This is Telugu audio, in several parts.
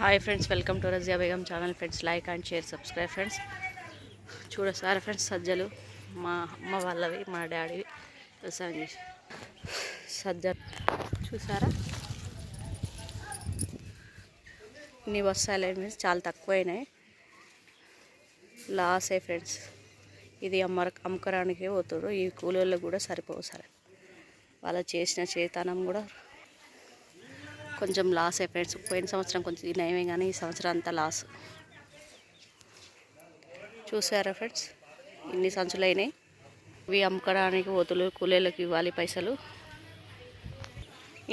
Hi friends welcome to Razia Begum channel friends like and share subscribe friends చూడసారా friends సజ్జలు మా అమ్మ వాళ్ళవి మా డాడీవి వ్యవసాయం చేసి. సజ్జలు. చూసారా? ఇన్ని వస్తాయి అయినాయి చాలా తక్కువైనాయి. లాసే ఫ్రెండ్స్ ఇది అమ్మర అమ్మకరానికి పోతుర్రు. ఈ కూలీళ్ళకు కూడా సరిపోవు సరే. వాళ్ళు చేసిన చేతనం కూడా కొంచెం లాస్ ఫ్రెండ్స్ పోయిన సంవత్సరం కొంచెం నయమే కానీ ఈ సంవత్సరం అంతా లాస్ చూసారా ఫ్రెండ్స్ ఇన్ని సంచులు అయినాయి. ఇవి అమ్ముకోవడానికి పోతులు కూలీలకు ఇవ్వాలి పైసలు.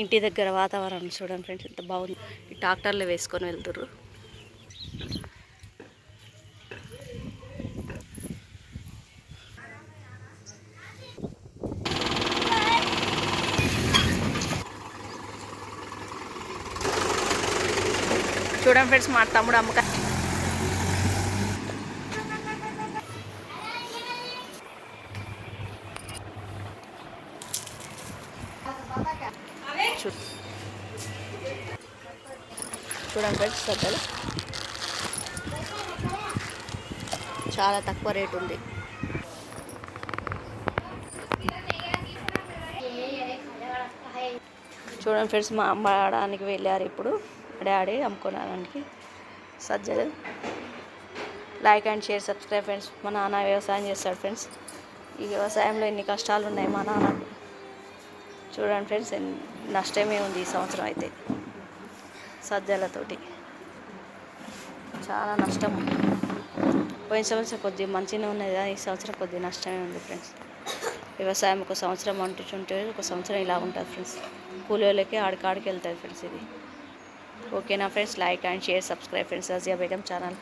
ఇంటి దగ్గర వాతావరణం చూడండి ఫ్రెండ్స్ ఎంత బాగుంది. ఈ ట్రాక్టర్లు వేసుకొని వెళ్తుర్రు. చూడండి ఫ్రెండ్స్ మా తమ్ముడు అమ్మక చూడండి ఫ్రెండ్స్ పెద్దలు. చాలా తక్కువ రేట్ ఉంది. చూడండి ఫ్రెండ్స్ మా అమ్మ ఆడడానికి వెళ్ళారు ఇప్పుడు. డాడీ అమ్ముకోవడానికి సజ్జలు. Like and share subscribe friends మా నాన్న వ్యవసాయం చేస్తాడు ఫ్రెండ్స్ ఈ వ్యవసాయంలో ఎన్ని కష్టాలు ఉన్నాయి మా నాన్న? చూడండి ఫ్రెండ్స్ నష్టమే ఉంది ఈ సంవత్సరం అయితే. సజ్జలతోటి. చాలా నష్టం. పోయిన సంవత్సరం కొద్దిగా మంచిగా ఉన్నది కదా ఈ సంవత్సరం కొద్దిగా నష్టమే ఉంది ఫ్రెండ్స్ వ్యవసాయం ఒక సంవత్సరం అంటుంటే ఒక సంవత్సరం ఇలా ఉంటుంది ఫ్రెండ్స్ కూలీలకి ఆడికాడికి వెళ్తుంది ఫ్రెండ్స్ ఇది. ఓకేనా friends like and share subscribe friends Razia Begum channel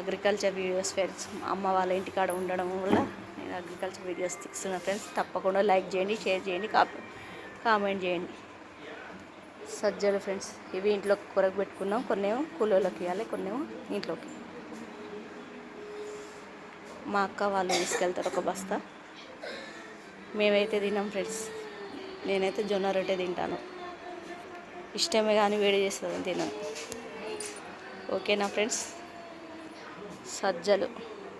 agriculture videos friends అమ్మ వాళ్ళ ఇంటికాడ ఉండడం వల్ల నేను అగ్రికల్చర్ వీడియోస్ తీస్తున్నా ఫ్రెండ్స్ తప్పకుండా లైక్ చేయండి షేర్ చేయండి కామెంట్ చేయండి. సజ్జలు ఫ్రెండ్స్ ఇవి ఇంట్లో కూరకు పెట్టుకున్నాం. కొన్నేమో కూలీలోకి ఇవ్వాలి కొన్నేమో ఇంట్లోకి. మా అక్క వాళ్ళు తీసుకెళ్తారు ఒక బస్తా. మేమైతే తిన్నాం ఫ్రెండ్స్ నేనైతే జొన్న రొట్టె తింటాను. ఇష్టమే కానీ వేడి చేస్తుంది తినను ఓకేనా ఫ్రెండ్స్ సజ్జలు.